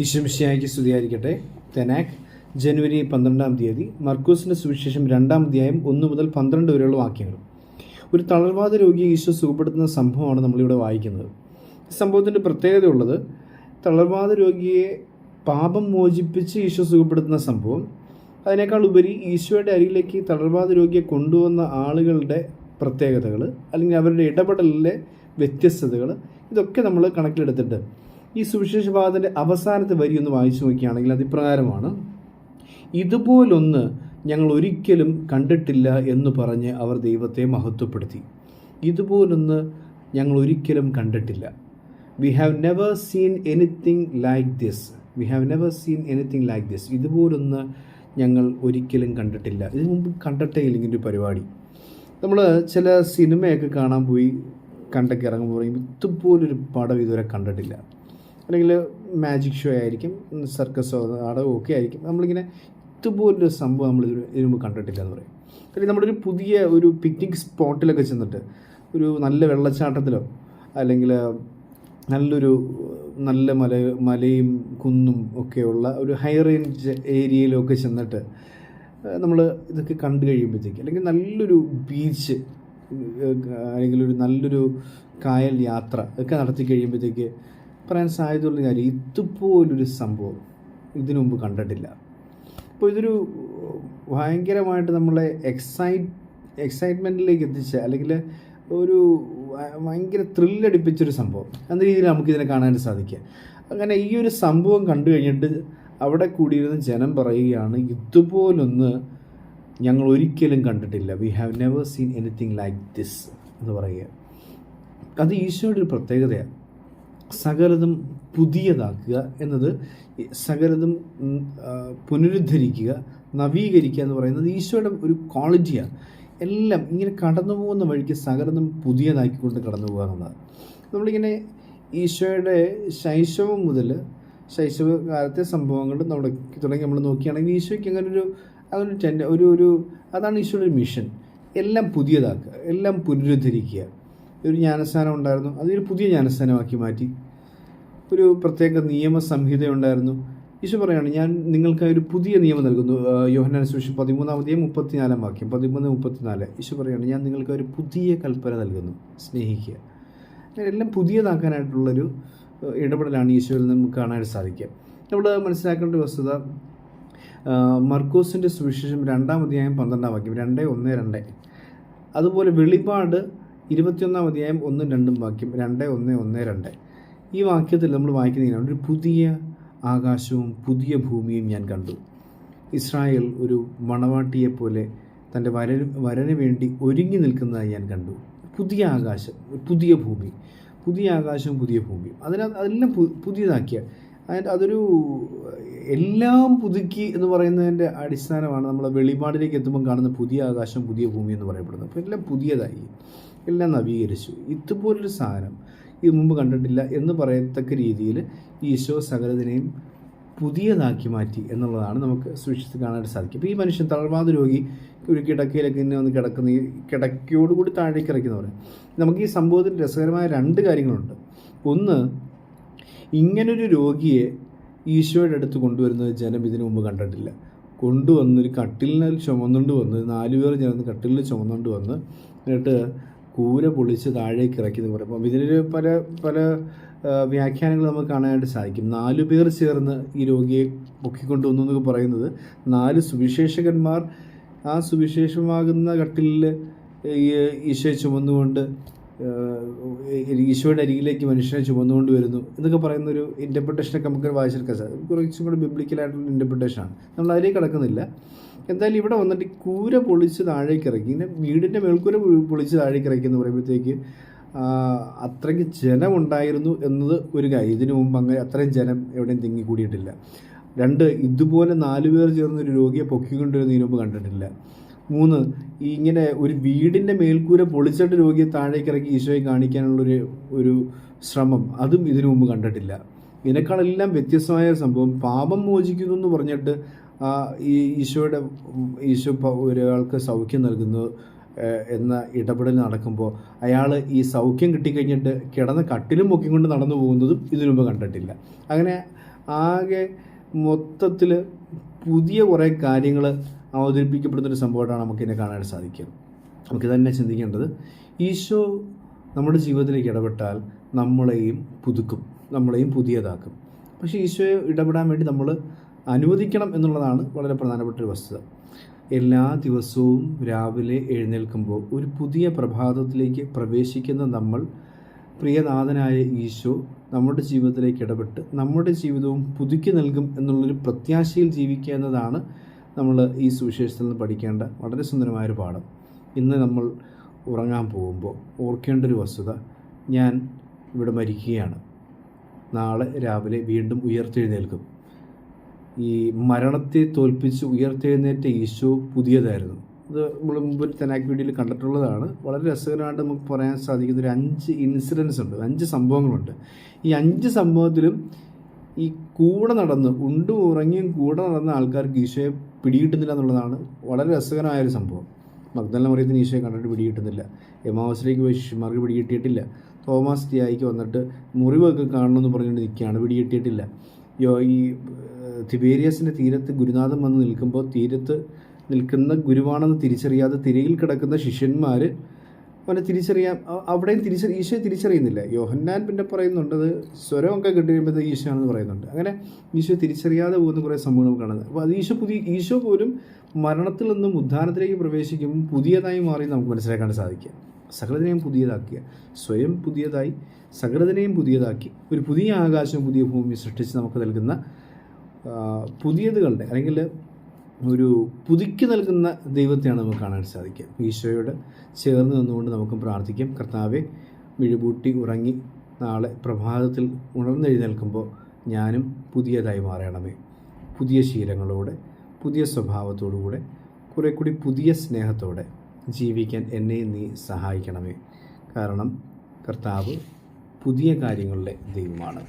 ഈശ്വമിശിയായിക്ക് സ്തുതിയായിരിക്കട്ടെ. തെനാക് ജനുവരി പന്ത്രണ്ടാം തീയതി. മർക്കൂസിന്റെ സുവിശേഷം രണ്ടാം അധ്യായം ഒന്ന് മുതൽ പന്ത്രണ്ട് വരെയുള്ള വാക്യങ്ങൾ. ഒരു തളർവാദ രോഗിയെ ഈശോ സുഖപ്പെടുത്തുന്ന സംഭവമാണ് നമ്മളിവിടെ വായിക്കുന്നത്. ഈ സംഭവത്തിന്റെ പ്രത്യേകത ഉള്ളത് തളർവാദ രോഗിയെ പാപം മോചിപ്പിച്ച് ഈശോ സുഖപ്പെടുത്തുന്ന സംഭവം. അതിനേക്കാൾ ഉപരി ഈശോയുടെ അരികിലേക്ക് തളർവാദ രോഗിയെ കൊണ്ടുവന്ന ആളുകളുടെ പ്രത്യേകതകൾ അല്ലെങ്കിൽ അവരുടെ ഇടപെടലിലെ വ്യത്യസ്തതകൾ ഇതൊക്കെ നമ്മൾ കണക്കിലെടുത്തിട്ട് ഈ സുവിശേഷ ഭാഗത്തിന്റെ അവസാനത്തെ വരി ഒന്ന് വായിച്ചു നോക്കുകയാണെങ്കിൽ അത് ഇപ്രകാരമാണ്. ഇതുപോലൊന്ന് ഞങ്ങൾ ഒരിക്കലും കണ്ടിട്ടില്ല എന്ന് പറഞ്ഞ് അവർ ദൈവത്തെ മഹത്വപ്പെടുത്തി. ഇതുപോലൊന്ന് ഞങ്ങൾ ഒരിക്കലും കണ്ടിട്ടില്ല. We have never seen anything like this we have never seen anything like this ഇതുപോലൊന്ന് ഞങ്ങൾ ഒരിക്കലും കണ്ടിട്ടില്ല. ഇതിനു മുമ്പ് കണ്ടിട്ടേ ഇല്ല ഇങ്ങനെ ഒരു പരിപാടി. നമ്മൾ ചില സിനിമയൊക്കെ കാണാൻ പോയി കണ്ടൊക്കെ ഇറങ്ങുമ്പോൾ ഇതുപോലൊരു പടം ഇതുവരെ കണ്ടിട്ടില്ല. അല്ലെങ്കിൽ മാജിക് ഷോ ആയിരിക്കും സർക്കസോ നാടകമോ ഒക്കെ ആയിരിക്കും. നമ്മളിങ്ങനെ ഇതുപോലൊരു സംഭവം നമ്മൾ ഇതിന് മുമ്പ് കണ്ടിട്ടില്ല എന്ന് പറയും. അല്ലെങ്കിൽ നമ്മുടെ ഒരു പുതിയ ഒരു പിക്നിക് സ്പോട്ടിലൊക്കെ ചെന്നിട്ട് ഒരു നല്ല വെള്ളച്ചാട്ടത്തിലോ അല്ലെങ്കിൽ നല്ലൊരു നല്ല മല മലയും കുന്നും ഒക്കെയുള്ള ഒരു ഹൈ റേഞ്ച് ഏരിയയിലൊക്കെ ചെന്നിട്ട് നമ്മൾ ഇതൊക്കെ കണ്ടു കഴിയുമ്പോഴത്തേക്ക് അല്ലെങ്കിൽ നല്ലൊരു ബീച്ച് അല്ലെങ്കിൽ ഒരു നല്ലൊരു കായൽ യാത്ര ഒക്കെ നടത്തി കഴിയുമ്പോഴത്തേക്ക് പറയാൻ സാധ്യതയുള്ള കാര്യം ഇതുപോലൊരു സംഭവം ഇതിനു മുമ്പ് കണ്ടിട്ടില്ല. അപ്പോൾ ഇതൊരു ഭയങ്കരമായിട്ട് നമ്മളെ എക്സൈറ്റ് എക്സൈറ്റ്മെന്റിലേക്ക് എത്തിച്ച അല്ലെങ്കിൽ ഒരു ഭയങ്കര ത്രില്ലടിപ്പിച്ചൊരു സംഭവം എന്ന രീതിയിൽ നമുക്കിതിനെ കാണാൻ സാധിക്കുക. അങ്ങനെ ഈ ഒരു സംഭവം കണ്ടു കഴിഞ്ഞിട്ട് അവിടെ കൂടിയിരുന്ന ജനം പറയുകയാണ് ഇതുപോലൊന്ന് ഞങ്ങൾ ഒരിക്കലും കണ്ടിട്ടില്ല. We have never seen anything like this എന്ന് പറയുക. അത് ഈശോയുടെ ഒരു പ്രത്യേകതയാണ്. സകലതും പുതിയതാക്കുക എന്നത് സകലതും പുനരുദ്ധരിക്കുക നവീകരിക്കുക എന്ന് പറയുന്നത് ഈശോയുടെ ഒരു ക്വാളിറ്റിയാണ്. എല്ലാം ഇങ്ങനെ കടന്നു പോകുന്ന വഴിക്ക് സകലതും പുതിയതാക്കിക്കൊണ്ട് കടന്നു പോകുക എന്നുള്ളതാണ്. നമ്മളിങ്ങനെ ഈശോയുടെ ശൈശവം മുതൽ ശൈശവ കാലത്തെ സംഭവങ്ങൾ നമ്മുടെ തുടങ്ങി നമ്മൾ നോക്കുകയാണെങ്കിൽ ഈശോയ്ക്ക് അങ്ങനെ ഒരു അങ്ങനെ ഒരു ഒരു അതാണ് ഈശോയുടെ മിഷൻ. എല്ലാം പുതിയതാക്കുക എല്ലാം പുനരുദ്ധരിക്കുക. ഒരു ജ്ഞാനസ്ഥാനം ഉണ്ടായിരുന്നു. അതൊരു പുതിയ ജ്ഞാനസ്ഥാനമാക്കി മാറ്റി. ഒരു പ്രത്യേക നിയമ സംഹിത ഉണ്ടായിരുന്നു ഈശോ പറയാണ് ഞാൻ നിങ്ങൾക്ക് ഒരു പുതിയ നിയമം നൽകുന്നു. യോഹനാൻ സുവിശേഷം പതിമൂന്നാമതേ മുപ്പത്തിനാലാം വാക്യം പതിമൂന്ന് മുപ്പത്തിനാല്. ഈശോ പറയാണ് ഞാൻ നിങ്ങൾക്ക് ഒരു പുതിയ കൽപ്പന നൽകുന്നു സ്നേഹിക്കുക. എല്ലാം പുതിയതാക്കാനായിട്ടുള്ളൊരു ഇടപെടലാണ് ഈശോയിൽ നമുക്ക് കാണാനായിട്ട് സാധിക്കുക. നമ്മൾ മനസ്സിലാക്കേണ്ട വസ്തുത മർക്കോസിന്റെ സുവിശേഷം രണ്ടാം അധ്യായം പന്ത്രണ്ടാം വാക്യം രണ്ട് ഒന്ന് രണ്ട്. അതുപോലെ വെളിപാട് ഇരുപത്തിയൊന്നാം അധ്യായം ഒന്നും രണ്ടും വാക്യം രണ്ട് ഒന്ന് ഒന്ന് രണ്ട്. ഈ വാക്യത്തിൽ നമ്മൾ വായിക്കുന്നതിനാണ് ഒരു പുതിയ ആകാശവും പുതിയ ഭൂമിയും ഞാൻ കണ്ടു. ഇസ്രായേൽ ഒരു മണവാട്ടിയെപ്പോലെ തന്റെ വരന് വരന് വേണ്ടി ഒരുങ്ങി നിൽക്കുന്നതായി ഞാൻ കണ്ടു. പുതിയ ആകാശം പുതിയ ഭൂമി പുതിയ ആകാശവും പുതിയ ഭൂമിയും. അതിനകത്ത് അതെല്ലാം പുതിയതാക്കിയ. അതിന്റെ അതൊരു എല്ലാം പുതുക്കി എന്ന് പറയുന്നതിന്റെ അടിസ്ഥാനമാണ് നമ്മൾ വെളിപാടിലേക്ക് എത്തുമ്പോൾ കാണുന്ന പുതിയ ആകാശം പുതിയ ഭൂമി എന്ന് പറയപ്പെടുന്നത്. അപ്പോൾ എല്ലാം പുതിയതായി. എല്ലാം നവീകരിച്ചു. ഇതുപോലൊരു സാധനം ഇത് മുമ്പ് കണ്ടിട്ടില്ല എന്ന് പറയത്തക്ക രീതിയിൽ ഈശോ സകലതിനെയും പുതിയതാക്കി മാറ്റി എന്നുള്ളതാണ് നമുക്ക് സുരക്ഷിച്ച് കാണാനായിട്ട് സാധിക്കും അപ്പോൾ ഈ മനുഷ്യൻ തളർവാദ രോഗി ഒരു കിടക്കയിലൊക്കെ ഇങ്ങനെ വന്ന് കിടക്കുന്ന കിടക്കയോടുകൂടി താഴേക്ക് ഇറക്കുന്നവർ നമുക്ക് ഈ സംഭവത്തിൽ രസകരമായ രണ്ട് കാര്യങ്ങളുണ്ട്. ഒന്ന് ഇങ്ങനൊരു രോഗിയെ ഈശോയുടെ അടുത്ത് കൊണ്ടുവരുന്നത് ജനം ഇതിനു മുമ്പ് കണ്ടിട്ടില്ല. കൊണ്ടുവന്നൊരു കട്ടിലിനാൽ ചുമന്നുകൊണ്ട് വന്ന് നാലു പേർ ചേർന്ന് കട്ടിലിൽ ചുമന്നുകൊണ്ട് വന്ന് എന്നിട്ട് കൂര പൊളിച്ച് താഴേക്ക് ഇറക്കി എന്ന് പറയും അപ്പം ഇതിനൊരു പല പല വ്യാഖ്യാനങ്ങൾ നമുക്ക് കാണാനായിട്ട് സാധിക്കും. നാലു പേർ ചേർന്ന് ഈ രോഗിയെ പൊക്കിക്കൊണ്ടുവന്നു എന്നൊക്കെ പറയുന്നത് നാല് സുവിശേഷകന്മാർ ആ സുവിശേഷമാകുന്ന കട്ടിലിൽ ഈ ഈശോയെ ചുമന്നുകൊണ്ട് ഈശോയുടെ അരികിലേക്ക് മനുഷ്യനെ ചുമന്നുകൊണ്ട് വരുന്നു എന്നൊക്കെ പറയുന്ന ഒരു ഇന്റർപ്രിട്ടേഷനൊക്കെ നമുക്ക് വായിച്ചെടുക്കാൻ സാധിക്കും. കുറച്ചും കൂടെ ബിബ്ലിക്കലായിട്ടുള്ള ഇന്റർപ്രിട്ടേഷനാണ് നമ്മൾ അതിലേക്ക് കിടക്കുന്നില്ല. എന്തായാലും ഇവിടെ വന്നിട്ട് കൂര പൊളിച്ച് താഴേക്ക് ഇറക്കി. ഇങ്ങനെ വീടിന്റെ മേൽക്കൂര പൊളിച്ച് താഴേക്ക് ഇറക്കി എന്ന് പറയുമ്പോഴത്തേക്ക് അത്രയ്ക്ക് ജനമുണ്ടായിരുന്നു എന്നത് ഒരു കാര്യം ഇതിനു മുമ്പ് അങ്ങനെ അത്രയും ജനം എവിടെയും തിങ്ങി കൂടിയിട്ടില്ല രണ്ട് ഇതുപോലെ നാല് പേർ ചേർന്ന് ഒരു രോഗിയെ പൊക്കിക്കൊണ്ടുവരുന്നതിന് മുമ്പ് കണ്ടിട്ടില്ല. മൂന്ന് ഇങ്ങനെ ഒരു വീടിന്റെ മേൽക്കൂര പൊളിച്ചിട്ട് രോഗിയെ താഴേക്ക് ഇറക്കി ഈശോയെ കാണിക്കാനുള്ളൊരു ഒരു ശ്രമം അതും ഇതിനു മുമ്പ് കണ്ടിട്ടില്ല. ഇതിനേക്കാളെല്ലാം വ്യത്യസ്തമായ സംഭവം. പാപം മോചിക്കുന്നു എന്ന് പറഞ്ഞിട്ട് ഈ ഈശോയുടെ ഈശോ ഒരാൾക്ക് സൗഖ്യം നൽകുന്നു എന്ന ഇടപെടൽ നടക്കുമ്പോൾ അയാൾ ഈ സൗഖ്യം കിട്ടിക്കഴിഞ്ഞിട്ട് കിടന്ന് കട്ടിലും പൊക്കിക്കൊണ്ട് നടന്നു പോകുന്നതും ഇതിനു മുമ്പ് കണ്ടിട്ടില്ല. അങ്ങനെ ആകെ മൊത്തത്തിൽ പുതിയ കുറേ കാര്യങ്ങൾ അവതരിപ്പിക്കപ്പെടുന്നൊരു സംഭവമായിട്ടാണ് നമുക്കിതിനെ കാണാൻ സാധിക്കുക. നമുക്ക് തന്നെ ചിന്തിക്കേണ്ടത് ഈശോ നമ്മുടെ ജീവിതത്തിലേക്ക് ഇടപെട്ടാൽ നമ്മളെയും പുതുക്കും നമ്മളെയും പുതിയതാക്കും. പക്ഷേ ഈശോയെ ഇടപെടാൻ വേണ്ടി നമ്മൾ അനുവദിക്കണം എന്നുള്ളതാണ് വളരെ പ്രധാനപ്പെട്ട ഒരു വസ്തുത. എല്ലാ ദിവസവും രാവിലെ എഴുന്നേൽക്കുമ്പോൾ ഒരു പുതിയ പ്രഭാതത്തിലേക്ക് പ്രവേശിക്കുന്ന നമ്മൾ പ്രിയനാഥനായ ഈശോ നമ്മുടെ ജീവിതത്തിലേക്ക് ഇടപെട്ട് നമ്മുടെ ജീവിതവും പുതുക്കി നൽകും എന്നുള്ളൊരു പ്രത്യാശയിൽ ജീവിക്കുക എന്നതാണ് നമ്മൾ ഈ സുവിശേഷത്തിൽ നിന്ന് പഠിക്കേണ്ട വളരെ സുന്ദരമായൊരു പാഠം. ഇന്ന് നമ്മൾ ഉറങ്ങാൻ പോകുമ്പോൾ ഓർക്കേണ്ട ഒരു വസ്തുത ഞാൻ ഇവിടെ മരിക്കുകയാണ്. നാളെ രാവിലെ വീണ്ടും ഉയർത്തെഴുന്നേൽക്കും. ഈ മരണത്തെ തോൽപ്പിച്ച് ഉയർത്തെഴുന്നേറ്റ ഈശോ പുതിയതായിരുന്നു. അത് നമ്മൾ മുമ്പ് തെനാക് വീഡിയോയിൽ കണ്ടിട്ടുള്ളതാണ്. വളരെ രസകരമായിട്ട് നമുക്ക് പറയാൻ സാധിക്കുന്ന ഒരു അഞ്ച് ഇൻസിഡൻസ് ഉണ്ട്. അഞ്ച് സംഭവങ്ങളുണ്ട്. ഈ അഞ്ച് സംഭവത്തിലും ഈ കൂടെ നടന്ന് ഉണ്ടും ഉറങ്ങിയും കൂടെ നടന്ന ആൾക്കാർക്ക് ഈശോയെ പിടികിട്ടുന്നില്ല എന്നുള്ളതാണ് വളരെ രസകരമായൊരു സംഭവം. മഗ്ദല മറിയത്തിന് ഈശോയെ കണ്ടിട്ട് പിടികിട്ടുന്നില്ല. എമാവസിലേക്ക് പോയി ശിഷ്യന്മാർക്ക് പിടികിട്ടിയിട്ടില്ല. തോമസ് ടിയായിക്ക് വന്നിട്ട് മുറിവൊക്കെ കാണണമെന്ന് പറഞ്ഞുകൊണ്ട് നിൽക്കുകയാണ്. പിടികിട്ടിയിട്ടില്ല. യോ ഈ തിബേരിയസിന്റെ തീരത്ത് ഗുരുനാഥൻ വന്ന് നിൽക്കുമ്പോൾ തീരത്ത് നിൽക്കുന്ന ഗുരുവാണെന്ന് തിരിച്ചറിയാതെ തിരയിൽ കിടക്കുന്ന ശിഷ്യന്മാർ അവനെ തിരിച്ചറിയാം അവിടെയും തിരിച്ച ഈശോയെ തിരിച്ചറിയുന്നില്ല. യോഹന്നാൻ പിന്നെ പറയുന്നുണ്ട് അത് സ്വരമൊക്കെ കിട്ടി ഈശോ ആണെന്ന് പറയുന്നുണ്ട്. അങ്ങനെ ഈശോ തിരിച്ചറിയാതെ പോകുന്ന കുറേ സംഭവങ്ങൾ കാണുന്നത് അപ്പോൾ അത് ഈശോ പുതിയ ഈശോ പോലും മരണത്തിൽ നിന്നും ഉദ്ധാനത്തിലേക്ക് പ്രവേശിക്കും പുതിയതായി മാറി നമുക്ക് മനസ്സിലാക്കാൻ സാധിക്കുക. സകലതിനെയും പുതിയതാക്കിയ സ്വയം പുതിയതായി സകലതിനെയും പുതിയതാക്കി. ഒരു പുതിയ ആകാശം പുതിയ ഭൂമി സൃഷ്ടിച്ച് നമുക്ക് നൽകുന്ന പുതിയതുകളുടെ അല്ലെങ്കിൽ ഒരു പുതുക്കി നൽകുന്ന ദൈവത്തെയാണ് നമുക്ക് കാണാൻ സാധിക്കുക. ഈശോയോട് ചേർന്ന് നിന്നുകൊണ്ട് നമുക്ക് പ്രാർത്ഥിക്കാം. കർത്താവെ മിഴുപൂട്ടി ഉറങ്ങി നാളെ പ്രഭാതത്തിൽ ഉണർന്നെഴുന്നേൽക്കുമ്പോൾ ഞാനും പുതിയതായി മാറണമേ. പുതിയ ശീലങ്ങളോടെ പുതിയ സ്വഭാവത്തോടുകൂടെ കുറേ കൂടി പുതിയ സ്നേഹത്തോടെ ജീവിക്കാൻ എന്നെ നീ സഹായിക്കണമേ. കാരണം കർത്താവ് പുതിയ കാര്യങ്ങളുടെ ദൈവമാണ്.